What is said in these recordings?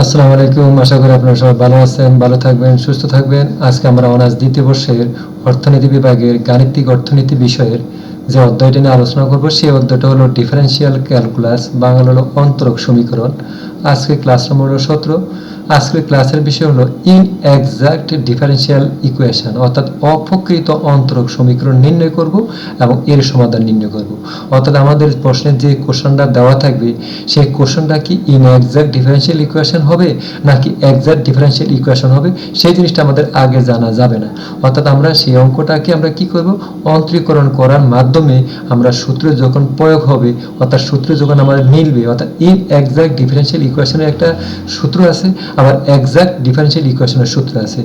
আসসালামু আলাইকুম। আশা করি আপনারা সবাই ভালো আছেন, ভালো থাকবেন, সুস্থ থাকবেন। আজকে আমরা অনার্স দ্বিতীয় বর্ষের অর্থনীতি বিভাগের গাণিতিক অর্থনীতি বিষয়ের যে অধ্যায়টি নিয়ে আলোচনা করব, সেই অধ্যায়টা হলো ডিফারেন্সিয়াল ক্যালকুলাস বাংলা হলো অন্তরক সমীকরণ। আজকে ক্লাস নম্বর হলো সতেরো। আজকের ক্লাসের বিষয় হলো ইন এক্সাক্ট ডিফারেন্সিয়াল ইকুয়েশন অর্থাৎ অপ্রকৃত অন্তরক সমীকরণ নির্ণয় করব এবং এর সমাধান নির্ণয় করব। অর্থাৎ আমাদের প্রশ্নের যে কোশ্চেনটা দেওয়া থাকবে, সেই কোশ্চেনটা কি ইন এক্সাক্ট ডিফারেন্সিয়াল ইকুয়েশন হবে নাকি এক্সাক্ট ডিফারেন্সিয়াল ইকুয়েশন হবে, সেই জিনিসটা আমাদের আগে জানা যাবে না। অর্থাৎ আমরা সেই অঙ্কটাকে আমরা কি করব? অন্তরীকরণ করার মাধ্যমে আমরা সূত্র যখন প্রয়োগ হবে, অর্থাৎ সূত্র যখন আমাদের মিলবে, অর্থাৎ ইন এক্সাক্ট ডিফারেন্সিয়াল ইকুয়েশনের একটা সূত্র আছে আবার এক্সাক্ট ডিফারেন্সিয়াল ইকুয়েশনের সূত্র আছে।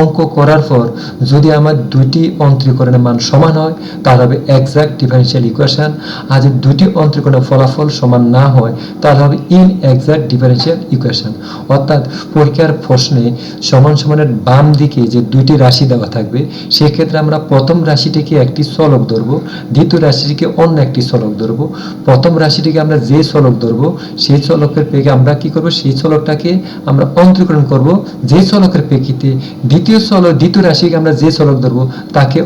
অঙ্ক করার পর যদি আমার দুইটি অন্তরীকরণের মান সমান হয়, তাহলে হবে এক্সাক্ট ডিফারেন্সিয়াল ইকুয়েশন আর যদি দুটি অন্তরীকরণের ফলাফল সমান না হয়, তাহলে হবে ইন এক্সাক্ট ডিফারেন্সিয়াল ইকুয়েশন অর্থাৎ পরীক্ষার প্রশ্নে সমান সমানের বাম দিকে যে দুইটি রাশি দেওয়া থাকবে, সেক্ষেত্রে আমরা প্রথম রাশিটিকে একটি চলক ধরবো, দ্বিতীয় রাশিটিকে অন্য একটি চলক ধরবো। প্রথম রাশিটিকে আমরা যে চলক ধরবো, সেই চলকের পেকে আমরা কি করব? সেই চলকটাকে আমরা অন্তরীকরণ করব, যে চলকের প্রেক্ষিতে দ্বিতীয় চলক দ্বিতীয় রাশিকে আমরা যে চলক ধরবো, তাকে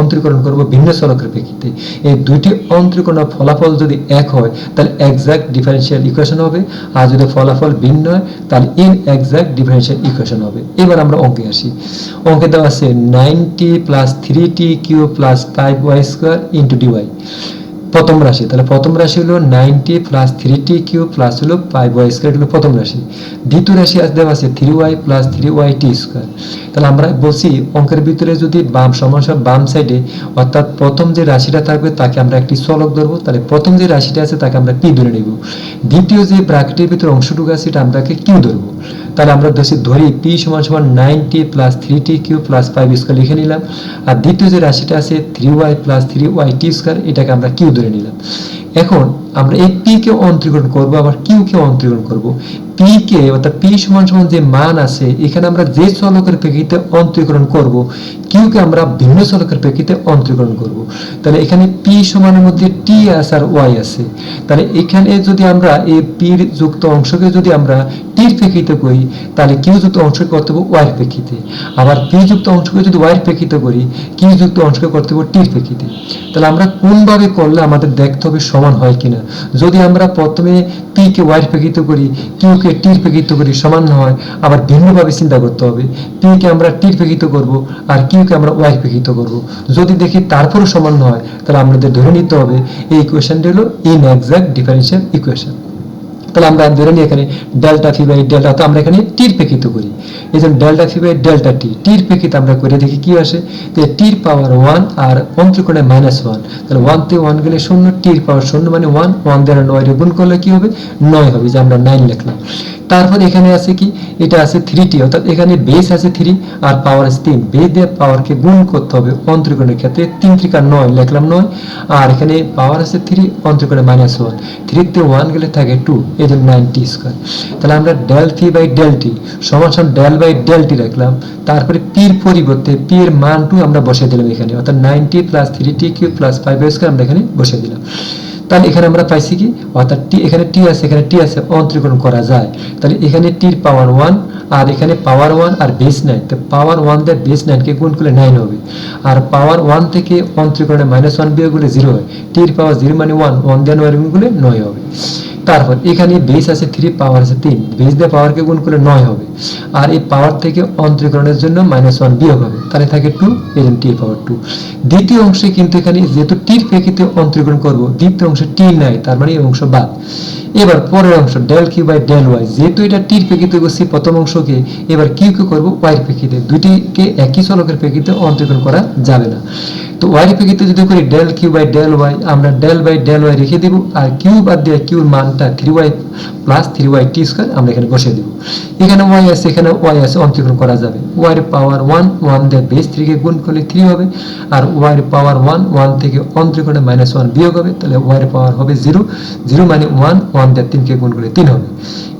অন্তরীকরণ করব ভিন্ন চলকের প্রেক্ষিতে। এই দুইটি অন্তরীকরণের ফলাফল যদি এক হয়, তাহলে এক্সাক্ট ডিফারেন্সিয়াল ইকুয়েশন হবে। আর যদি ফলাফল ভিন্ন হয়, তাহলে ইন এক্সাক্ট ডিফারেন্সিয়াল ইকুয়েশন হবে। এবার আমরা অঙ্কে আসি। অঙ্কে দেওয়া আছে nine t plus three t q plus five y square into d y প্রথম রাশি। তাহলে প্রথম রাশি হলো nine t plus three t q plus হলো ফাইভ ওয়াই স্কোয়ার হলো প্রথম রাশি। দ্বিতীয় রাশি দেওয়া আছে three y plus three y t square তাহলে আমরা বলছি অঙ্কের ভিতরে যদি বাম সমস্যা বাম সাইডে অর্থাৎ প্রথম যে রাশিটা থাকবে তাকে আমরা একটি চলক ধরবো, তাহলে প্রথম যে রাশিটা আছে তাকে আমরা পি ধরে নিব? দ্বিতীয় যে ব্র্যাকেটের ভিতরে অংশটুকু আছে সেটা আমরা কিউ ধরবো। তাহলে আমরা ধরছি ধরি পি সমান সমান nine t plus three t q plus five square লিখে নিলাম। আর দ্বিতীয় যে রাশিটা আছে three y plus three y t square এটাকে আমরা কিউ ধরে নিলাম। এখন আমরা এই পি কে অন্তরীকরণ করব, আবার কিউ কে অন্তরীকরণ করব। পি কে, অর্থাৎ পি সমান সমান যে মান আছে, এখানে আমরা যে চলকের প্রেক্ষিতে অন্তরীকরণ করব কিউ কে আমরা ভিন্ন চলকের প্রেক্ষিতে অন্তরীকরণ করব। তাহলে এখানে পি সমানের মধ্যে টি আছে আর ওয়াই আছে। তাহলে এখানে যদি আমরা এই পির যুক্ত অংশকে যদি আমরা টির প্রেক্ষিতে করি, তাহলে কিউ যুক্ত অংশকে করতে হবে প্রেক্ষিতে। আবার পি যুক্ত অংশকে যদি ওয়াইয়ের প্রেক্ষিতে করি কিউ যুক্ত অংশকে করতে হবে টির প্রেক্ষিতে। তাহলে আমরা কোনভাবে করলে আমাদের দেখতে হবে সমান হয় কিনা? যদি আমরা প্রথমে পি কে ওয়াইয়ের প্রেক্ষিত করি কিউ কে টির প্রেক্ষিত করি সমান না হয় আবার ভিন্নভাবে চিন্তা করতে হবে পি কে আমরা টির প্রেক্ষিত করব আর কিউ কে আমরা ওয়াই প্রেক্ষিত করব। যদি দেখি তারপরও সমান হয় তাহলে আমাদের ধরে নিতে হবে, এই ইকুয়েশনটি হলো ইন এক্সাক্ট ডিফারেন্সিয়াল ইকুয়েশন তাহলে আমরা ধরে নিই এখানে ডেল্টা ফি বাই ডেল্টা তো আমরা এখানে টির প্রেক্ষিত করি। এই জন্য delta phi by delta t টির প্রেক্ষিত আমরা করে দেখি কি আসে? তো টির পাওয়ার ওয়ান আর অন্তর্কোণে মাইনাস ওয়ান তাহলে ওয়ান তে ওয়ান গেলে শূন্য টির পাওয়ার শূন্য মানে ওয়ান ওয়ান দ্বারা নয় গুণ করলে কি হবে? নয় হবে, যে আমরা নাইন লিখলাম। তারপর এখানে আছে কি? এটা আছে থ্রি টি অর্থাৎ এখানে বেস আছে থ্রি আর পাওয়ার আছে তিন। বেস দিয়ে পাওয়ারকে গুণ করতে হবে অন্তরিকোণের ক্ষেত্রে তিন ত্রিকা নয়, লিখলাম নয়। আর এখানে পাওয়ার আছে থ্রি অন্তরিকোণে মাইনাস ওয়ান থ্রিতে ওয়ান গেলে থাকে টু এই জন্য নাইন টি স্কোয়ার তাহলে আমরা del phi by del t সমান সমান ডেল বাই ডেল টি রাখলাম তারপরে পির পরিবর্তে পি এর মান টু আমরা বসিয়ে দিলাম এখানে। অর্থাৎ nine t plus three t q plus five square আমরা এখানে বসিয়ে দিলাম। তাহলে এখানে আমরা পাইছি কি? অর্থাৎ টি, এখানে টি আছে, এখানে টি আছে, অন্তরীকরণ করা যায়। তাহলে এখানে টির পাওয়ার ওয়ান আর এখানে পাওয়ার ওয়ান আর বেস নাইন তো পাওয়ার ওয়ান দিয়ে বেস নাইনকে গুণ করলে নাইন হবে। আর পাওয়ার ওয়ান থেকে অন্তরীকরণে মাইনাস ওয়ান বিয়োগ করলে জিরো হয়। টির পাওয়ার জিরো মানে ওয়ান ওয়ান দিয়ে নয় গুণ করলে নয় হবে। তারপর এখানে বেস আছে থ্রি পাওয়ার আছে তিন। বেস দিয়ে পাওয়ারকে গুণ করলে নয় হবে। আর এই পাওয়ার থেকে অন্তরীকরণের জন্য মাইনাস ওয়ান বিয়োগ হবে। তাহলে থাকে টু এই টি পাওয়ার টু দ্বিতীয় অংশে কিন্তু এখানে যেহেতু টির প্রেক্ষিতে অন্তরীকরণ করব, দ্বিতীয় অংশে টি নাই, তার মানে এই অংশ বাদ। এবার পরের অংশ del q by del y যেহেতু এটা টির প্রেক্ষিতে করছি প্রথম অংশকে এবার কিউ কে করব ওয়াইয়ের প্রেক্ষিতে। দুটিকে একই চলকের প্রেক্ষিতে অন্তরীকরণ করা যাবে না। তো ওয়াইয়ের প্রেক্ষিতে যদি করি del q by del y আমরা ডেল বাই ডেল ওয়াই রেখে দিব, আর কিউ বাদ দিয়ে কিউর মানটা three y plus three y t square আমরা এখানে বসিয়ে দিব। এখানে ওয়াই আছে, এখানে ওয়াই আছে, অন্তরীকরণ করা যাবে। ওয়াইয়ের পাওয়ার ওয়ান ওয়ান দিয়ে বেস থ্রিকে গুণ করলে থ্রি হবে, আর ওয়াইয়ের পাওয়ার ওয়ান ওয়ান থেকে অন্তরীকরণে মাইনাস ওয়ান বিয়োগ হবে, তাহলে ওয়াইয়ের পাওয়ার হবে জিরো জিরো মানে ওয়ান ওয়ান দিয়ে তিনকে গুণ করলে তিন হবে।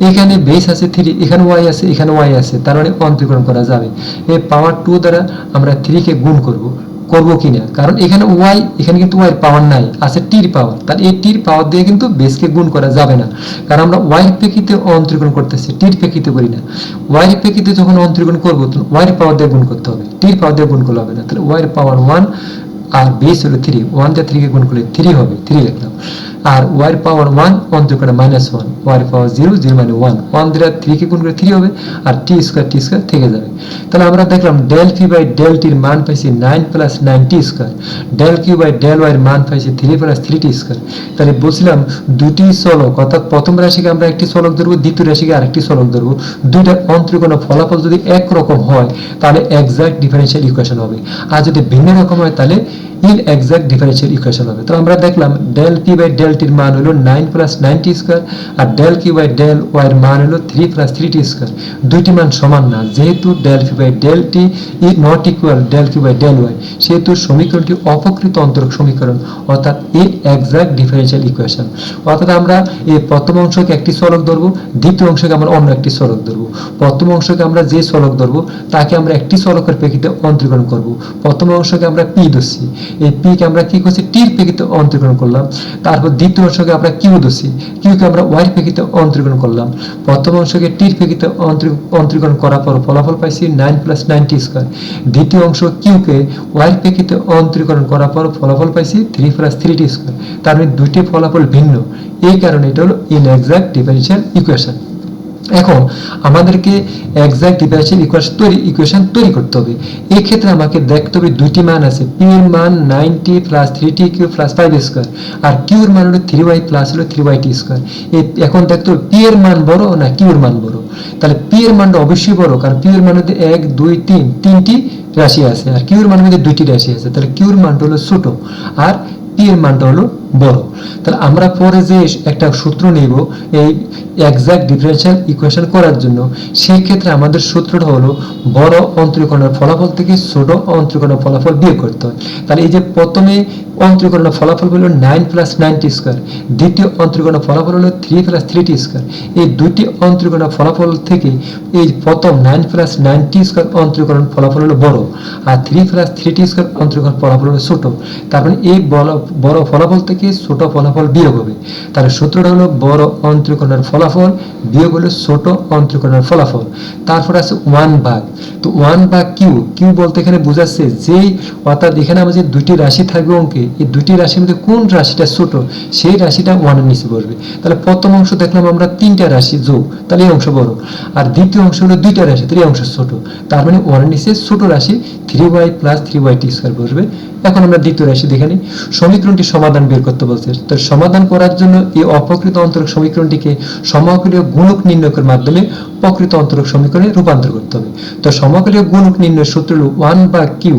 এখানে বেস আছে থ্রি এখানে ওয়াই আছে, এখানে ওয়াই আছে, তার মানে অন্তরীকরণ করা যাবে। এই পাওয়ার টু দ্বারা আমরা থ্রিকে গুণ করব, করব কিনা? কারণ এখানে ওয়াই এখানে কিন্তু ওয়াই পাওয়ার নাই, আছে টির পাওয়ার তার এই টির পাওয়ার দিয়ে কিন্তু বেসকে গুণ করা যাবে না। কারণ আমরা ওয়াই প্রেক্ষিতে অন্তরীকরণ করতেছি টির প্রেক্ষিতে করি না। ওয়াই প্রেক্ষিতে যখন অন্তরীকরণ করব, তখন ওয়াই পাওয়ার দিয়ে গুণ করতে হবে। টির পাওয়ার দিয়ে গুণ করলে হবে না। তাহলে ওয়াই পাওয়ার ওয়ান আর বেস হলো থ্রি ওয়ান দিয়ে থ্রিকে গুণ করলে থ্রি হবে। থ্রি লিখলাম। আর y power one অন্তর্কটা minus one. Y power zero zero মানে ওয়ান। ওয়ান দিয়ে থ্রিকে গুণ করে থ্রি হবে, আর টি স্কোয়ার টি স্কোয়ার থেকে যাবে। তাহলে আমরা দেখলাম ডেল পি বাই ডেল টির মান পাইছি nine plus nine t square. Del q by del y এর মান পাইছি three plus three t square. তাহলে বলছিলাম দুটি চলক, অর্থাৎ প্রথম রাশিকে আমরা একটি চলক ধরবো, দ্বিতীয় রাশিকে আরেকটি চলক ধরবো। দুইটা অন্তরীকোণ ফলাফল যদি একরকম হয়, তাহলে এক্সাক্ট ডিফারেন্সিয়াল ইকুয়েশন হবে। আর যদি ভিন্ন রকম হয়, তাহলে ইন এক্সাক্ট ডিফারেন্সিয়াল ইকুয়েশন হবে। তো আমরা দেখলাম ডেল পি বাই ডেল টির মান হলো nine plus nine t square R del q by del y এর মান হলো three plus three t square দুইটি মান সমান না, যেহেতু del p by del t is not equal del q by del y সেহেতু সমীকরণটি অপকৃত অন্তরক সমীকরণ, অর্থাৎ এ এক্সাক্ট ডিফারেন্সিয়াল ইকুয়েশন। অর্থাৎ আমরা এই প্রথম অংশকে একটি চলক ধরবো, দ্বিতীয় অংশকে আমরা অন্য একটি চলক ধরবো। প্রথম অংশকে আমরা যে চলক ধরবো, তাকে আমরা একটি চলকের প্রেক্ষিতে অন্তরীকরণ করব। প্রথম অংশকে আমরা পি ধরছি। এই পি কে আমরা কি করছি? টির প্রেক্ষিতে অন্তরীকরণ করলাম। তারপর দ্বিতীয় অংশকে আমরা কিউ ধরছি। কিউ কে আমরা ওয়াই প্রেক্ষিতে অন্তরীকরণ করলাম। প্রথম অংশকে টির প্রেক্ষিতে অন্তরী- অন্তরীকরণ করার পর ফলাফল পাইছি nine plus nine t square দ্বিতীয় অংশ কিউ কে ওয়াই প্রেক্ষিতে অন্তরীকরণ করার পর ফলাফল পাইছি three plus three t square তার মানে দুইটি ফলাফল ভিন্ন। এই কারণে এটা হলো ইন এক্সাক্ট ডিফারেন্সিয়াল ইকুয়েশন এখন আমাদেরকে এক্সাক্ট ডিফারেন্সিয়াল ইকুয়েশন তৈরি ইকুয়েশন তৈরি করতে হবে। এই ক্ষেত্রে আমাকে দেখতে হবে দুইটি মান আছে পি এর মান nine t plus three t q plus five square আর কিউ এর মান হলো থ্রি ওয়াই প্লাস হলো থ্রি ওয়াই টি স্কোয়ার এখন দেখতে হবে পি এর মান বড় না কিউ এর মান বড়? তাহলে পি এর মানটা অবশ্যই বড়, কারণ পি এর মান মধ্যে এক, দুই, তিন, তিনটি রাশি আছে, আর কিউ এর মানের মধ্যে দুইটি রাশি আছে, তাহলে কিউ এর মানটা হলো ছোট। আর পি এর মানটা হলো বড় তাহলে আমরা পরে যে একটা সূত্র নেব, এই এক্সাক্ট ডিফারেন্সিয়াল ইকুয়েশন করার জন্য, সেই ক্ষেত্রে আমাদের সূত্রটা হলো বড় অন্তরীকরণের ফলাফল থেকে ছোট অন্তরীকরণের ফলাফল বিয়োগ করতে হয়। তাহলে এই যে প্রথমে অন্তরীকরণের ফলাফল হলো nine plus nine t square দ্বিতীয় অন্তরীকরণের ফলাফল হলো three plus three t square এই দুইটি অন্তরীকরণের ফলাফল থেকে এই প্রথম nine plus nine t square অন্তরীকরণ ফলাফল হলো বড়, আর three plus three t square অন্তরীকরণ ফলাফল হলো ছোট। তার মানে এই বড় ফলাফল থেকে ছোট ফলাফল বিয়োগ হবে। তাহলে সূত্রটা হলো বড় অন্তরীকরণের ফলাফল বিয়োগ হলো ছোট অন্তরীকরণের ফলাফল। তারপর আছে ওয়ান ভাগ। তো ওয়ান ভাগ কিউ কিউ বলতে এখানে বোঝাচ্ছে যেই অর্থাৎ এখানে আমাদের দুইটি রাশি থাকবে অঙ্কে, এই দুইটি রাশির মধ্যে কোন রাশিটা ছোট, সেই রাশিটা ওয়ানের নিচে বসবে তাহলে প্রথম অংশ দেখলাম আমরা তিনটা রাশি যোগ, তাহলে এই অংশ বড়। আর দ্বিতীয় অংশ হলো দুইটা রাশি, তাহলে এই অংশ ছোট। তার মানে ওয়ানের নিচে ছোট রাশি three y plus three y t square বসবে। এখন আমরা দ্বিতীয় রাশি দেখে নিই। সমীকরণটি সমাধান বের করতে বলছে। তো সমাধান করার জন্য এই অপ্রকৃত অন্তরক সমীকরণটিকে সমকলীয় গুণক নির্ণয়কের মাধ্যমে প্রকৃত অন্তরক সমীকরণে রূপান্তর করতে হবে। তো সমকলীয় গুণক নির্ণয় সূত্র হল ওয়ান বা কিউ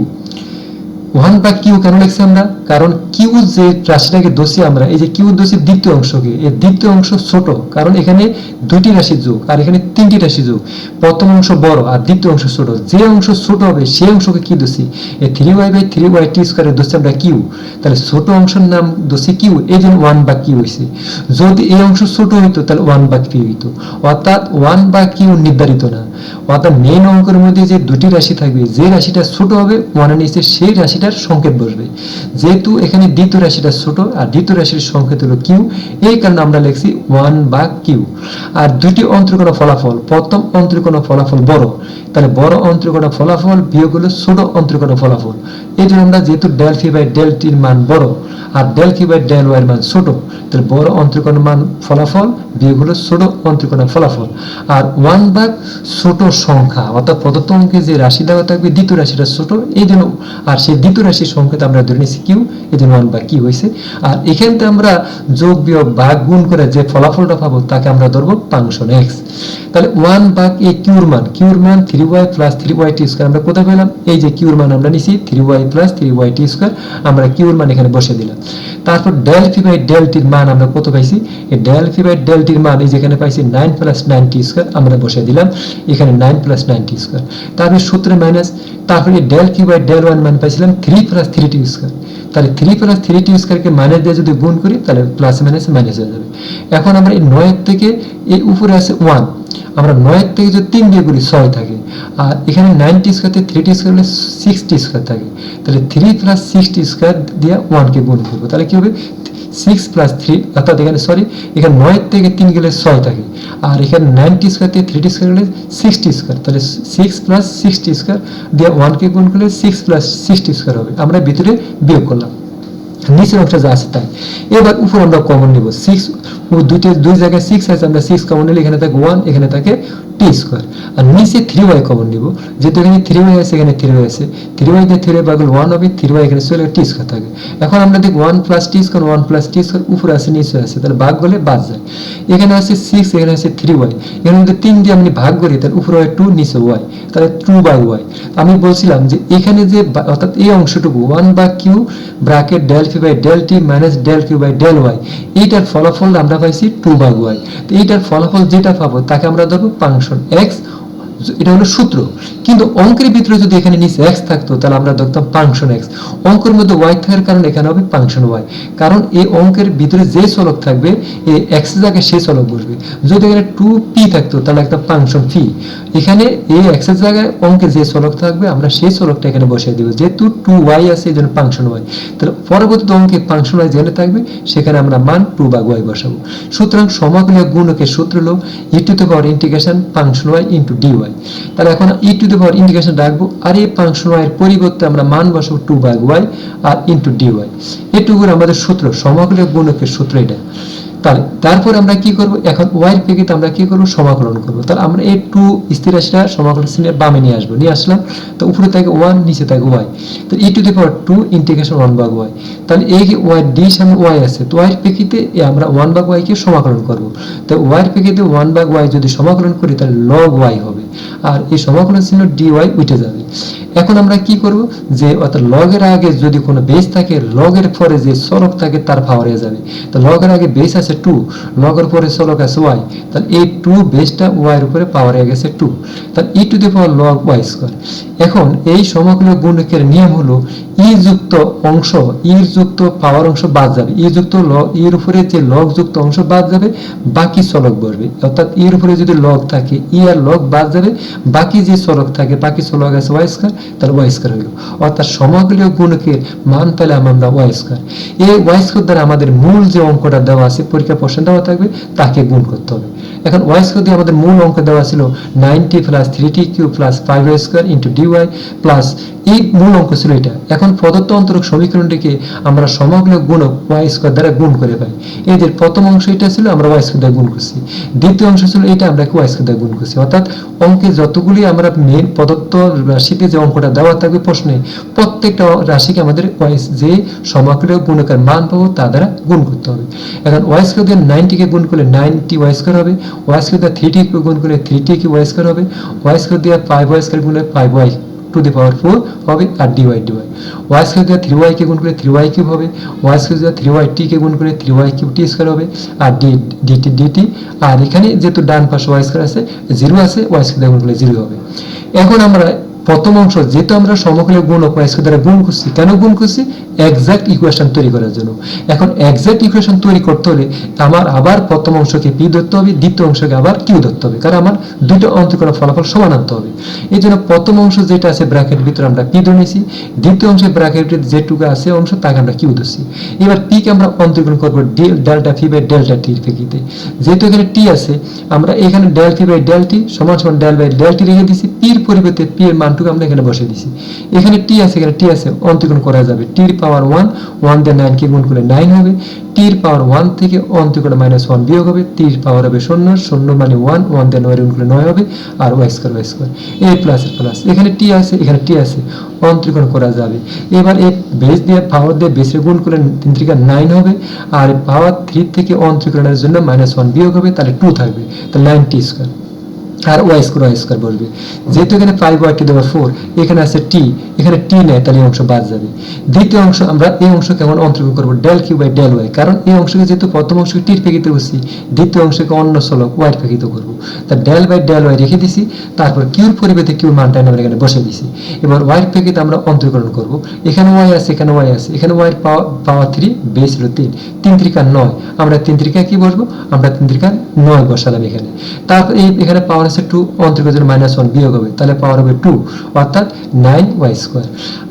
ওয়ান বা কিউ কেন লিখছি আমরা? কারণ কিউ যে রাশিটাকে দোষী আমরা, এই যে কিউ দোষী দ্বিতীয় অংশকে, এই দ্বিতীয় অংশ ছোট, কারণ এখানে দুইটি রাশির যোগ আর এখানে তিনটি রাশি যোগ। প্রথম অংশ বড় আর দ্বিতীয় অংশ ছোট। যে অংশ ছোট হবে, সেই অংশকে কি দোষী? এই three y by three y t স্কোয়ারের দোষী আমরা কিউ। তাহলে ছোট অংশের নাম দোষী কিউ, এই জন্য ওয়ান বা কিউ হয়েছে যদি এই অংশ ছোট হইতো, তাহলে ওয়ান বা কিউ হইতো। অর্থাৎ ওয়ান বা কিউ নির্ধারিত না। অর্থাৎ মেন অঙ্কের মধ্যে যে দুটি রাশি থাকবে, যে রাশিটা ছোট হবে ওয়ানের নিচে সেই রাশিটার সংকেত বসবে। যেহেতু এখানে দ্বিতীয় রাশিটা ছোট, আর দ্বিতীয় রাশির সংকেত হলো কিউ। এই কারণে আমরা লিখছি ওয়ান বা কিউ। আর দুটি অন্তরীকোণ ফলাফল, প্রথম অন্তরীকোণ ফলাফল বড়। তাহলে বড় অন্তরীকোণ ফলাফল বিয়োগ হলো ছোট অন্তরীকোণ ফলাফল। এই জন্য আমরা যেহেতু ডেল ফি বাই ডেল টির মান বড়, আর del q by del y এর মান ছোট, তাহলে বড় অন্তরীকোণ মান ফলাফল বিয়োগ হলো ছোট অন্তরীকোণের ফলাফল। আর ওয়ান ভাগ ছোট সংখ্যা, অর্থাৎ প্রদত্ত অঙ্কে যে রাশি দেওয়া থাকবে, দ্বিতীয় রাশিটা ছোট, এই জন্য আর সেই দ্বিতীয় রাশির সংখ্যাতে আমরা ধরে নিচ্ছি কিউ, এই জন্য ওয়ান ভাগ কি হয়েছে। আর এখানতে আমরা যোগ, বিয়োগ, ভাগ, গুণ করে যে ফলাফলটা পাবো, তাকে আমরা ধরবো ফাংশন এক্স তাহলে ওয়ান ভাগ এ কিউর মান কিউর মান three y plus three y t square আমরা কোথায় পেলাম? এই যে কিউর মান আমরা নিছি three y plus three y t square আমরা কিউর মান এখানে বসে দিলাম। তারপর ডেল ফি বাই ডেল টির মান আমরা কত পাইছি? এই ডেল ফি বাই ডেল টির মান এই যেখানে পাইছি nine plus nine t square আমরা বসে দিলাম। এখানে nine plus nine t square তারপরে সূত্রে মাইনাস তারপরে del q by del one মান পাইছিলাম three plus three t square তাহলে থ্রি প্লাস থ্রি টি স্কোয়ারকে মাইনাস দিয়ে যদি গুণ করি, তাহলে প্লাস মাইনাস মাইনাস হয়ে যাবে। এখন আমরা এই নয়ের থেকে এই উপরে আছে ওয়ান আমরা নয়ের থেকে যদি তিন দিয়ে করি ছয় থাকে। আর এখানে নাইনটি স্কোয়ারতে থ্রি টি স্কোয়ার হলে সিক্সটি স্কোয়ার থাকে। তাহলে থ্রি প্লাস সিক্সটি স্কোয়ার দিয়ে ওয়ানকে গুণ করব। তাহলে কি হবে? সিক্স প্লাস থ্রি অর্থাৎ এখানে সরি এখানে নয়ের থেকে তিন গেলে ছয় থাকে। আর এখানে নাইনটি স্কোয়ার থেকে থ্রি টি স্কোয়ার গেলে সিক্সটি স্কোয়ার তাহলে six plus six t square দিয়ে ওয়ানকে গুণ করলে সিক্স প্লাস সিক্সটি স্কোয়ার হবে। আমরা ভিতরে বিয়োগ করলাম। নিচের অংশে যা আছে তাই। এবার উপর আমরা কমন নিব। সিক্স দুইটা, দুই জায়গায় সিক্স আছে, আমরা সিক্স কমন নিলে এখানে থাকে ওয়ান এখানে থাকে টি স্কোয়ার আর নিচে থ্রি ওয়াই কমন নিব যেহেতু এখানে থ্রি ওয়াই আছে, এখানে থ্রি ওয়াই আছে। থ্রি ওয়াই দিয়ে থ্রি ওয়াই বাগল ওয়ান হবে থ্রি ওয়াই এখানে চলে টি স্কোয়ার থাকে। এখন আমরা দেখি one plus t square one plus t square উপরে আছে, নিচে আছে। তাহলে ভাগ করলে বাদ যায়। এখানে আছে সিক্স এখানে আছে থ্রি ওয়াই এখানে যদি তিন দিয়ে আমি ভাগ করি, তাহলে উপরে হয় টু নিচে ওয়াই তাহলে টু বাই ওয়াই আমি বলছিলাম যে এখানে যে অর্থাৎ এই অংশটুকু ওয়ান বা q bracket del p by del t minus del q by del y এইটার ফলাফল আমরা পাইছি টু বাই ওয়াই এইটার ফলাফল যেটা পাবো, তাকে আমরা ধরবো ফাংশন এক্স এটা হলো সূত্র। কিন্তু অঙ্কের ভিতরে যদি এখানে নিচে এক্স থাকতো, তাহলে আমরা ধরতাম ফাংশন এক্স অঙ্কের মধ্যে ওয়াই থাকার কারণে এখানে হবে ফাংশন ওয়াই কারণ এই অঙ্কের ভিতরে যে চলক থাকবে, এই এক্স জায়গায় সেই চলক বসবে। যদি এখানে টু পি থাকতো, তাহলে একটা ফাংশন ফি এখানে এই এক্সের জায়গায় অঙ্কে যে চলক থাকবে, আমরা সেই চলকটা এখানে বসিয়ে দিব। যেহেতু টু ওয়াই আছে, এই জন্য ফাংশন ওয়াই তাহলে পরবর্তী অঙ্কে ফাংশন ওয়াই যেখানে থাকবে, সেখানে আমরা মান টু বা ওয়াই বসাবো। সুতরাং সমাকলীয় গুণকের সূত্র হলো e to power integration function y into d y তাহলে এখন e to the power integration রাখব আর এই ফাংশন ওয়াই এর পরিবর্তে আমরা মান বসাবো টু বাই ওয়াই আর ইন্টু ডি ওয়াই এটুকুর আমাদের সূত্র সমাকলীয় গুণকের সূত্র এটা। তাহলে তারপর আমরা কি করব? এখন ওয়াই প্রেক্ষিতে আমরা কি করব? সমাকলন করব। তাহলে আমরা এই টু স্থির রাশিটা সমাকলন শ্রেণির বামে নিয়ে আসব, নিয়ে আসলাম। তো উপরে থাকে ওয়ান নিচে থাকে ওয়াই তো e to the power two integration one bug y তাহলে এই যে ওয়াই ডি সামনে ওয়াই আছে, তো ওয়াই প্রেক্ষিতে আমরা ওয়ান বাগ ওয়াই কে সমাকলন করব। তো ওয়াই প্রেক্ষিতে ওয়ান বাগ ওয়াই যদি সমাকলন করি, তাহলে লগ ওয়াই হবে। আর এই সমাকলন চিহ্ন ডি ওয়াই উঠে যাবে। এখন আমরা কি করব? যে অর্থাৎ লগের আগে যদি কোনো বেস থাকে, লগের পরে যে চলক থাকে, তার পাওয়ার হয়ে যাবে। তো লগের আগে বেস আছে টু লগের পরে চলক আছে ওয়াই তাহলে এই টু বেসটা ওয়াই এর উপরে পাওয়ার হয়ে গেছে টু তাহলে e to the power log y square এখন এই সমকলীয় গুণকের নিয়ম হলো ই যুক্ত অংশ ইর যুক্ত পাওয়ার অংশ বাদ যাবে। ই যুক্ত লগ এর উপরে যে লগ যুক্ত অংশ বাদ যাবে, বাকি চলক বসবে। অর্থাৎ এর উপরে যদি লগ থাকে ই আর লগ বাদ যাবে, বাকি যে চলক থাকে, বাকি চলক আছে ওয়াই স্কোয়ার তাহলে ওয়াই স্কোয়ার হইল। অর্থাৎ সমগ্রীয় গুণকের মান পেলে আমরা ওয়াই স্কোয়ার এই ওয়াই স্কোয়ার দ্বারা আমাদের মূল যে অঙ্কটা দেওয়া আছে, পরীক্ষা প্রশ্ন দেওয়া থাকবে, তাকে গুণ করতে হবে। এখন ওয়াই স্কোয়ার দিয়ে আমাদের মূল অঙ্ক দেওয়া ছিল nine t plus three t q plus five y square into d y plus এই মূল অঙ্ক ছিল এটা। এখন প্রদত্ত অন্তরক সমীকরণটিকে আমরা সমগ্র গুণক ওয়াই স্কোয়ার দ্বারা গুণ করে পাই। এদের প্রথম অংশ এটা ছিল, আমরা ওয়াই স্কোয়ার দ্বারা গুণ করছি। দ্বিতীয় অংশ ছিল, এটা আমরা ওয়াই স্কোয়ার দ্বারা গুণ করছি। অর্থাৎ অঙ্কে যতগুলি আমরা মেন প্রদত্ত রাশিতে যে অঙ্কটা দেওয়া থাকবে প্রশ্নে, প্রত্যেকটা রাশিকে আমাদের ওয়াই যে সমগ্র গুণকের মান পাবো তা দ্বারা গুণ করতে হবে। এখন ওয়াই স্কোয়ার দিয়ে নাইনটিকে গুণ করলে নাইনটি ওয়াই স্কোয়ার হবে। ওয়াই স্কোয়ার দিয়ে থ্রি টিকে গুণ করলে থ্রি টি কি ওয়াই স্কোয়ার হবে। ওয়াই স্কোয়ার দিয়ে ফাইভ ওয়াই স্কোয়ার গুণ করলে five y to the power four হবে আর d y d y square দেওয়া থ্রি ওয়াই কে গুণ করে থ্রি ওয়াই কিউব হবে। ওয়াই স্কোয়ার দেওয়া থ্রি ওয়াই টি কে গুণ করে three y cube t square হবে। আর d d t d t আর এখানে যেহেতু ডান পাশে ওয়াই স্কোয়ার আছে জিরো আছে ওয়াই স্কোয়ার দেওয়া গুণ করলে জিরো হবে। এখন আমরা প্রথম অংশ যেহেতু আমরা সমকলীয় গুণ স্কোয়ার দ্বারা গুণ করছি, কেন গুণ করছি? এক্সাক্ট ইকুয়েশন তৈরি করার জন্য। এখন এক্সাক্ট ইকুয়েশন তৈরি করতে হলে আমার আবার প্রথম অংশকে পি ধরতে হবে, দ্বিতীয় অংশকে আবার কিউ ধরতে হবে, কারণ আমার দুটো অন্তকরণ ফলাফল সমান আনতে হবে। এই জন্য প্রথম অংশ যেটা আছে ব্র্যাকেট ভিতরে আমরা পি ধরে নিয়েছি, দ্বিতীয় অংশে ব্র্যাকেট যেটুকু আছে অংশ, তাকে আমরা কিউ ধরছি। এবার পি কে আমরা অন্তর্গ্রহণ করব ডেল্টা ফি বাই ডেল্টা টির প্রেক্ষিতে যেহেতু এখানে টি আছে, আমরা এখানে del phi by del t সমান সমান ডেল বাই ডেল টি রেখে দিছি পির পরিবর্তে পি এর মানটুকু আমরা এখানে বসে দিছি এখানে টি আছে, এখানে টি আছে অন্তর্গ্রহণ করা যাবে। টির পাওয়ার ওয়ান ওয়ান দিয়ে নাইন কে গুণ করলে নাইন হবে। টির পাওয়ার ওয়ান থেকে অন্তর্গণ মাইনাস ওয়ান বিয়োগ হবে। টির পাওয়ার হবে শূন্য শূন্য মানে ওয়ান ওয়ান দিয়ে নয় গুণ করলে নয় হবে, আর ওয়াই স্কোয়ার ওয়াই স্কোয়ার এ প্লাস প্লাস এখানে টি আছে, এখানে টি আছে, অন্তর্গণ করা যাবে। এবার এই বেস দিয়ে পাওয়ার দিয়ে বেসের গুণ করলে তিন থেকে নাইন হবে, আর পাওয়ার থ্রি থেকে অন্তর্গণের জন্য মাইনাস ওয়ান বিয়োগ হবে, তাহলে টু থাকবে। তাহলে নাইন টি স্কোয়ার আর ওয়াই স্কোয়ার ওয়াই স্কোয়ার বসবে যেহেতু এখানে ফাইভ ওয়াই টু দেওয়ার ফোর এখানে আছে টি এখানে টি নেয় তাহলে এই অংশ বাদ যাবে। দ্বিতীয় অংশ, আমরা এই অংশ কেমন অন্তর্ভুক্ত করব? Del q by del y কারণ এই অংশকে যেহেতু প্রথম অংশকে টির প্রেক্ষিতে বসছি দ্বিতীয় অংশকে অন্য চলক ওয়াই প্রেক্ষিত করব। তা ডেল বাই ডেল ওয়াই রেখে দিছি, তারপর কিউর পরিবর্তে কিউর মানটা আমরা এখানে বসে দিছি। এবার ওয়াইয়ের প্রেক্ষিতে আমরা অন্তরীকরণ করব। এখানে ওয়াই আছে, এখানে ওয়াই আছে। এখানে ওয়াইয়ের পাওয়ার থ্রি বেস হলো তিন। তিন ত্রিকা নয়। আমরা তিন ত্রিকা কি বসবো? আমরা তিন ত্রিকা নয় বসালাম এখানে। তারপর এই, এখানে পাওয়ার আছে টু অন্তর্গত মাইনাস ওয়ান বিয়োগ হবে, তাহলে পাওয়ার হবে টু অর্থাৎ নাইন ওয়াই স্কোয়ার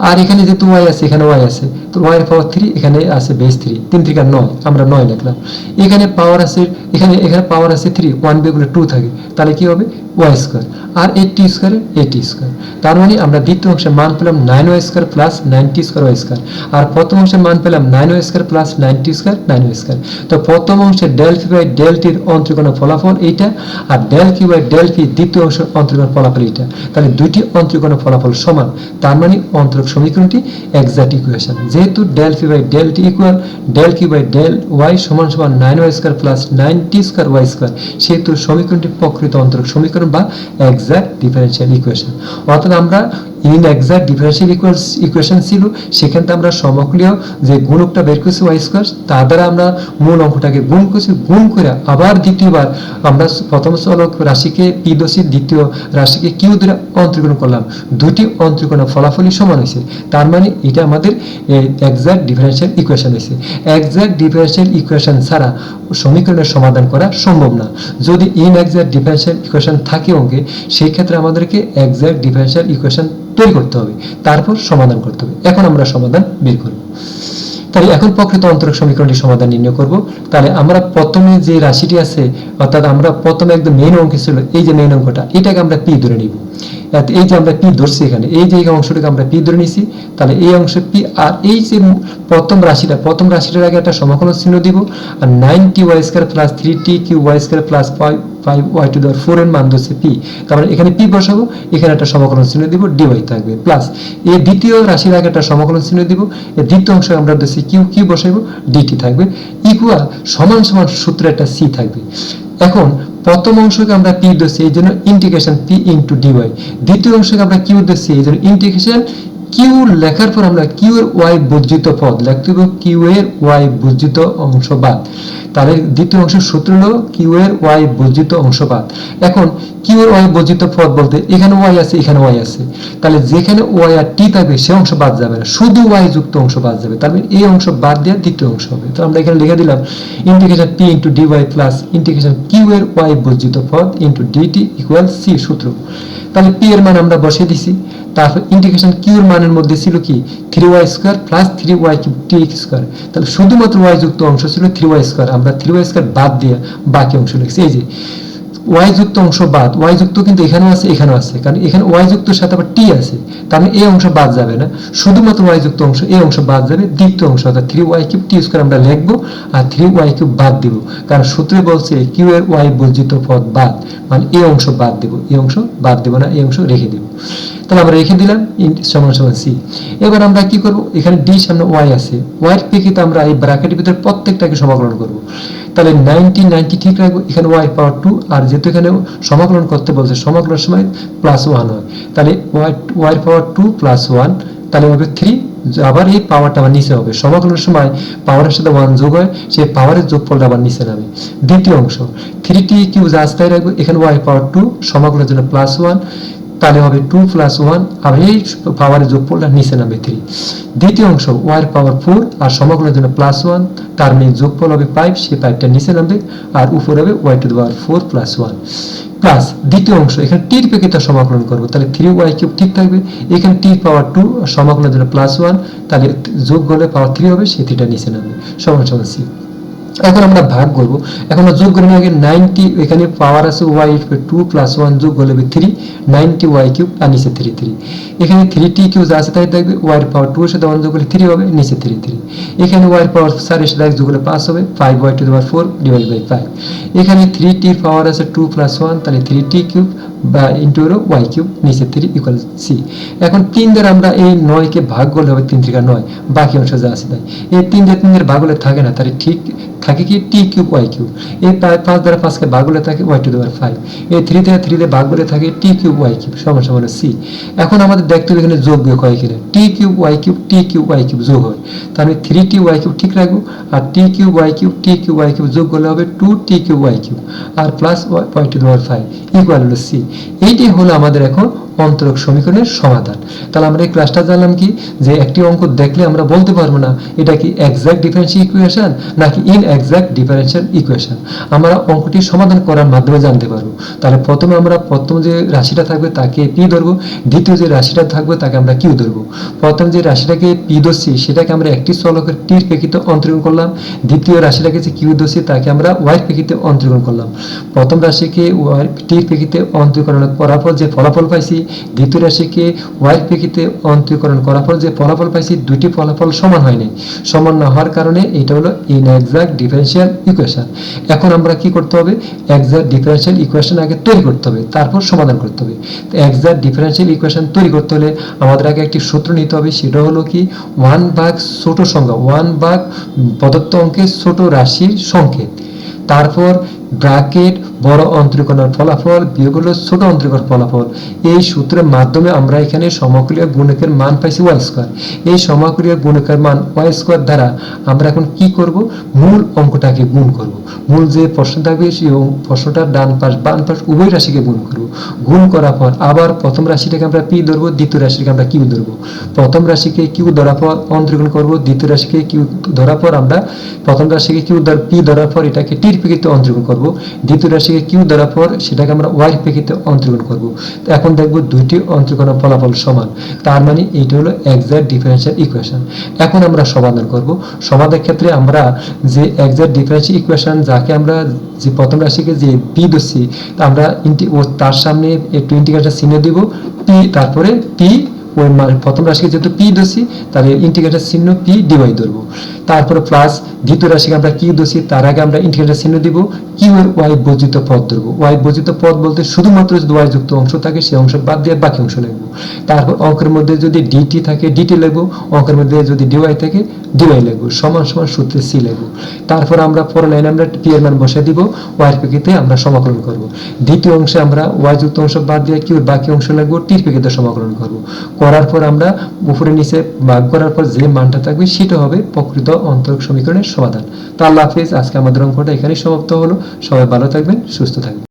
আর এখানে যেহেতু ওয়াই আছে, এখানে ওয়াই আছে, তো ওয়াইয়ের পাওয়ার থ্রি এখানে আছে বেস থ্রি তিন থেকে নয়, আমরা নয় লিখলাম। এখানে পাওয়ার আছে, এখানে এখানে পাওয়ার আছে থ্রি ওয়ান বিয়োগ টু থাকে, তাহলে কি হবে? Y square. আর এইট টি স্কোয়ারে টি স্কোয়ার। তার মানে আমরা দ্বিতীয় অংশের মান পেলাম nine y square plus nine t square y square. আর প্রথম অংশের মান পেলাম nine y square plus nine t square, nine y square. তো প্রথম অংশের ডেল ফি বাই ডেল টির অন্তর্গণ ফলাফল এইটা, আর del q by del phi দ্বিতীয় অংশের অন্তর্গণ ফলাফল এইটা। তাহলে দুইটি অন্তর্গণ ফলাফল সমান। তার মানে অন্তরক সমীকরণটি এক্সাক্ট ইকুয়েশন যেহেতু del phi by del t equal del q by del y সমান সমান nine y square plus nine t square y square. সেহেতু সমীকরণটি প্রকৃত অন্তরক সমীকরণ। বা এক্সাক্ট ডিফারেন্সিয়াল ইকুয়েশন অর্থাৎ আমরা ইন এক্সাক্ট ডিফারেন্সিয়াল ইকুয়েশন ছিল, সেখান থেকে আমরা সমক্রিয় যে গুণকটা বের করছি ওয়াই স্কোয়ার তা দ্বারা আমরা মূল অঙ্কটাকে গুণ করছি, গুণ করে আবার দ্বিতীয়বার আমরা প্রথম চলক রাশিকে পি দোষী, দ্বিতীয় রাশিকে কিউ দ্বারা অন্তর্গ্রহণ করলাম। দুটি অন্তর্গ্রহণ ফলাফলই সমান হয়েছে। তার মানে এটা আমাদের এক্সাক্ট ডিফারেন্সিয়াল ইকুয়েশন হয়েছে। এক্সাক্ট ডিফারেন্সিয়াল ইকুয়েশন ছাড়া সমীকরণের সমাধান করা সম্ভব না। যদি ইন এক্সাক্ট ডিফারেন্সিয়াল ইকুয়েশন থাকে অঙ্কে, সেই ক্ষেত্রে আমাদেরকে এক্সাক্ট ডিফারেন্সিয়াল ইকুয়েশন তৈরি করতে হবে, তারপর সমাধান করতে হবে। এখন আমরা সমাধান বের করব। তাহলে এখন প্রকৃত অন্তরক সমীকরণটি সমাধান নির্ণয় করব। তাহলে আমরা প্রথমে যে রাশিটি আছে, অর্থাৎ আমরা প্রথমে একদম মেন অঙ্ক ছিল, এই যে মেন অঙ্কটা, এটাকে আমরা পি ধরে নিব। এই যে আমরা পি ধরছি এখানে? এই যে অংশটাকে আমরা পি ধরে নিছি তাহলে এই অংশ পি আর এই যে প্রথম রাশিটা, প্রথম রাশিটার আগে একটা সমাকলন চিহ্ন দিব আর nine t y square plus three t q y square plus five five y to four এর মান ধরছে পি। কারণ এখানে পি বসাবো, এখানে একটা সমাকলন চিহ্ন দিব থাকবে। প্লাস এই দ্বিতীয় রাশির আগে একটা সমাকলন চিহ্ন দিব, এই দ্বিতীয় অংশে আমরা ধরছি কিউ কিউ বসাবো ডিটি থাকবে। ইকুয়াল সমান সমান সূত্রে একটা সি থাকবে। এখন প্রথম অংশকে আমরা পি ধরছি এই জন্য ইন্টিগ্রেশন পি ইন্টু ডিওয়াই দ্বিতীয় অংশকে আমরা কিউ ধরছি এই জন্য ইন্টিগ্রেশন কিউ লেখার পর আমরা কিউ এর ওয়াই বর্জিত পদ লিখতে হবে কিউ এর ওয়াই বর্জিত অংশ বাদ তাহলে দ্বিতীয় অংশের সূত্র হলো কিউ এর ওয়াই বর্জিত অংশ বাদ এখন কিউ এর ওয়াই বর্জিত পদ বলতে এখানে ওয়াই আছে, এখানে ওয়াই আছে। তাহলে যেখানে ওয়াই আর টি থাকবে, সে অংশ বাদ যাবে না। শুধু ওয়াই যুক্ত অংশ বাদ যাবে। তাহলে এই অংশ বাদ দিয়ে দ্বিতীয় অংশ হবে। তো আমরা এখানে লিখে দিলাম integration p into d y plus integration q এর ওয়াই বর্জিত পদ ইন্টু ডিটি ইকুয়াল সি সূত্র। তাহলে পি এর মান আমরা বসিয়ে দিছি। তারপর ইন্টিগ্রেশন কিউ এর মানের মধ্যে ছিল কি? Three y square plus three y cube t x square তাহলে শুধুমাত্র ওয়াই যুক্ত অংশ ছিল থ্রি ওয়াই স্কোয়ার আমরা থ্রি ওয়াই স্কোয়ার বাদ দিয়ে বাকি অংশ লিখছি। এই যে ওয়াই যুক্ত অংশ বাদ ওয়াই যুক্ত কিন্তু এখানেও আছে এখানেও আছে। কারণ এখানে ওয়াই যুক্তর সাথে আবার টি আছে। তার মানে এই অংশ বাদ যাবে না। শুধুমাত্র ওয়াই যুক্ত অংশ এই অংশ বাদ যাবে, দ্বিতীয় অংশ, অর্থাৎ three y cube t square আমরা লিখব আর থ্রি ওয়াই কিউব বাদ দিব। কারণ সূত্রে বলছে কিউ এর ওয়াই বর্জিত পদ বাদ। মানে এই অংশ বাদ দেব এই অংশ বাদ দেব না এই অংশ রেখে দেব। তাহলে আমরা রেখে দিলাম সমান সমান সি এবার আমরা কি করব? এখানে ডি সামনে ওয়াই আছে। ওয়াই এর প্রেক্ষিতে আমরা এই ব্র্যাকেটের ভিতরে প্রত্যেকটাকে সমাকলন করব। তাহলে নাইনটি নাইনটি ঠিক রাখব, এখানে ওয়াই পাওয়ার টু আর যেহেতু এখানে সমাকলন করতে বলছে, সমাকলনের সময় প্লাস ওয়ান হয়। তাহলে y y power two plus one তাহলে হবে থ্রি আবার এই পাওয়ারটা আবার নিচে হবে। সমাকলনের সময় পাওয়ারের সাথে ওয়ান যোগ হয়, সেই পাওয়ারের যোগফলটা আবার নিচে নামে। দ্বিতীয় অংশ থ্রি টি কিউ যা আস্তায় রাখব, এখানে ওয়াই পাওয়ার টু সমাকলনের জন্য প্লাস ওয়ান তাহলে হবে টু প্লাস ওয়ান আর এই পাওয়ারের যোগফলটা নিচে নামবে থ্রি দ্বিতীয় অংশ ওয়ার পাওয়ার ফোর আর সমগ্রের জন্য প্লাস ওয়ান তার মানে যোগফল হবে ফাইভ সেই ফাইভটা নিচে নামবে, আর উপর হবে y to power four plus one plus দ্বিতীয় অংশ, এখানে টির পেকিতা সমাকলন করব, তাহলে থ্রি ওয়াই কিউব ঠিক থাকবে। এখানে টির পাওয়ার টু সমাকলনের জন্য প্লাস ওয়ান তাহলে যোগ করলে পাওয়ার থ্রি হবে সেই থ্রিটা নিচে নামবে। সমান সমান সি এখন আমরা ভাগ করব। এখন যোগ করে আগে নাইনটি, এখানে পাওয়ার আছে ওয়াই টু প্লাস ওয়ান যোগ করলে three nine t y cube আর নিচে থ্রি থ্রি এখানে থ্রি টি কিউ যা আছে তাই দেখবে ওয়াই পাওয়ার টু এর সাথে ওয়ান যোগ করলে থ্রি হবে, নিচে থ্রি থ্রি এখানে ওয়াই পাওয়ার চার এর সাথে যোগ করলে পাঁচ হবে five y to power four divide by five এখানে থ্রি টির পাওয়ার আছে টু প্লাস ওয়ান তাহলে থ্রি টি কিউব বা ইন্টু হলো ওয়াই কিউব নিচে থ্রি ইকুয়াল সি এখন তিন দ্বারা আমরা এই নয়কে ভাগ করলে হবে তিন থেকে নয়, বাকি অংশ যা আছে তাই। এই তিন দিয়ে তিন দিয়ে ভাগ হলে থাকে না, তাহলে ঠিক থাকে কি টি কিউব ওয়াই কিউব এই পাঁচ দ্বারা পাঁচকে ভাগ হলে থাকে ওয়াই টু দেওয়ার ফাইভ এই থ্রি থেকে থ্রি দিয়ে ভাগ হলে থাকে টি কিউব ওয়াই কিউব সমান সমান সি এখন আমাদের দেখতে হবে এখানে যোগ বিয়োগ হয় কিনা। T cube y cube t cube y cube যোগ হয়। তাহলে থ্রি টি ওয়াই কিউব ঠিক রাখব। আর t cube y cube t cube y cube যোগ করলে হবে two t cube y cube আর প্লাস ওয়াই টু দেওয়ার ফাইভ ইকুয়াল হলো সি এইটাই হলো আমাদের এখন অন্তরক সমীকরণের সমাধান। তাহলে আমরা এই ক্লাসটা জানলাম কি? যে একটি অঙ্ক দেখলে আমরা বলতে পারব না, এটা কি এক্সাক্ট ডিফারেন্সিয়াল ইকুয়েশন নাকি ইন এক্সাক্ট ডিফারেন্সিয়াল ইকুয়েশন আমরা অঙ্কটি সমাধান করার মাধ্যমে জানতে পারব। তাহলে প্রথমে আমরা প্রথম যে রাশিটা থাকবে তাকে পি ধরবো, দ্বিতীয় যে রাশিটা থাকবে তাকে আমরা কিউ ধরবো। প্রথম যে রাশিটাকে পি ধরছি, সেটাকে আমরা একটি চলকের টির প্রেক্ষিতে অন্তরীণ করলাম, দ্বিতীয় রাশিটাকে যে কিউ ধরছি, তাকে আমরা ওয়াইয়ের প্রেক্ষিতে অন্তরীণ করলাম। প্রথম রাশিকে ওয়াই টির প্রেক্ষিতে অন্তরীকরণ করার পর যে ফলাফল পাইছি দ্বিতীয় রাশিকে ওয়াইয়ের প্রেক্ষিতে অন্তরীকরণ করার পর যে ফলাফল পাইছি দুটি ফলাফল সমান হয়নি। সমান না হওয়ার কারণে এটা হলো ইন এক্সাক্ট ডিফারেন্সিয়াল ইকুয়েশন এখন আমরা কি করতে হবে? এক্সাক্ট ডিফারেন্সিয়াল ইকুয়েশন আগে তৈরি করতে হবে, তারপর সমাধান করতে হবে। এক্সাক্ট ডিফারেন্সিয়াল ইকুয়েশন তৈরি করতে হলে আমাদের আগে একটি সূত্র নিতে হবে, সেটা হলো কি? ওয়ান ভাগ ছোট সংখ্যা ওয়ান ভাগ প্রদত্ত অঙ্কের ছোট রাশির সংকেত। তারপর ব্র্যাকেট বড় অন্তরীকরণের ফলাফল, বিয়োগ হলো ছোট অন্তরীকরণ ফলাফল। এই সূত্রের মাধ্যমে আমরা এখানে সমকলীয় গুণকের মান পাইছি ওয়াই স্কোয়ার। এই সমকলীয় গুণকের মান ওয়াই স্কোয়ার দ্বারা আমরা এখন কি করব? মূল অঙ্কটাকে গুণ করব। মূল যে প্রশ্ন থাকবে সেই প্রশ্নটার ডান পাশ, বাম পাশ উভয় রাশিকে গুণ করব। গুণ করার পর আবার প্রথম রাশিটাকে আমরা পি ধরবো, দ্বিতীয় রাশিটাকে আমরা কিউ ধরবো। প্রথম রাশিকে কিউ ধরার পর অন্তরীকরণ করব, দ্বিতীয় রাশিকে কিউ ধরার পর আমরা প্রথম রাশিকে কিউ পি ধরার পর এটাকে টির প্রেক্ষিতে অন্তরীকরণ করব। দ্বিতীয় রাশিকে কিউ ধরার পর সেটাকে আমরা ওয়াই প্রেক্ষিতে অন্তরীকরণ করব। তো এখন দেখব দুইটি অন্তরীকরণ ফলাফল সমান। তার মানে এইটা হলো এক্সাক্ট ডিফারেন্সিয়াল ইকুয়েশন এখন আমরা সমাধান করব। সমাধানের ক্ষেত্রে আমরা যে এক্সাক্ট ডিফারেন্সিয়াল ইকুয়েশন যাকে আমরা যে প্রথম রাশিকে যে পি তা আমরা ও তার সামনে একটু ইন্টিগ্রেটার চিহ্ন দিব। পি তারপরে পি ওই প্রথম রাশিকে যেহেতু পি ধরছি, তাহলে ইন্টিগ্রেটার চিহ্ন পি ডিওয়াই ধরবো। তারপরে প্লাস দ্বিতীয় রাশিকে আমরা কিউ ধরছি, তার আগে আমরা ইন্টিগ্রেটার চিহ্ন দিব কিউ এর ওয়াই বর্জিত পদ ধরবো। ওয়াই বর্জিত পদ বলতে শুধুমাত্র যদি ওয়াই যুক্ত অংশ থাকে সেই অংশ বাদ দিয়ে বাকি অংশ লিখব তারপর অঙ্কের মধ্যে যদি ডিটি থাকে ডিটি লিখব অঙ্কের মধ্যে যদি ডিওয়াই থাকে ডিওয়াই লিখব সমান সমান সূত্রে সি লিখব তারপর আমরা পর লাইনে আমরা পি এর মান বসে দিব ওয়াই প্রেক্ষিতে আমরা সমাকলন করব। দ্বিতীয় অংশে আমরা ওয়াই যুক্ত অংশ বাদ দিয়ে কিউ বাকি অংশ লিখব টির প্রেক্ষিতে সমাকলন করব। করার পর আমরা উপরে নিচে ভাগ করার পর যে মানটা থাকবে, সেটা হবে প্রকৃত অন্তরক সমীকরণের সমাধান। তো আল্লাহ হাফিজ, আজকে আমাদের অঙ্কটা এখানেই সমাপ্ত হলো। সবাই ভালো থাকবেন, সুস্থ থাকবেন।